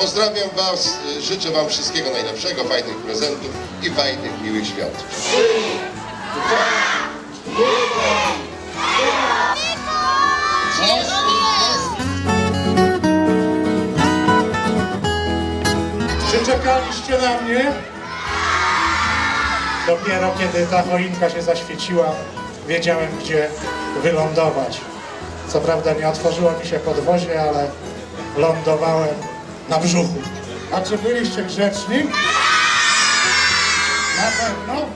Pozdrawiam Was, y, życzę Wam wszystkiego najlepszego, fajnych prezentów i fajnych, miłych świąt. Czy czekaliście na mnie? Dopiero kiedy ta choinka się zaświeciła, wiedziałem, gdzie wylądować. Co prawda nie otworzyło mi się podwozie, ale lądowałem na brzuchu. A czy byliście grzeczni? Na pewno?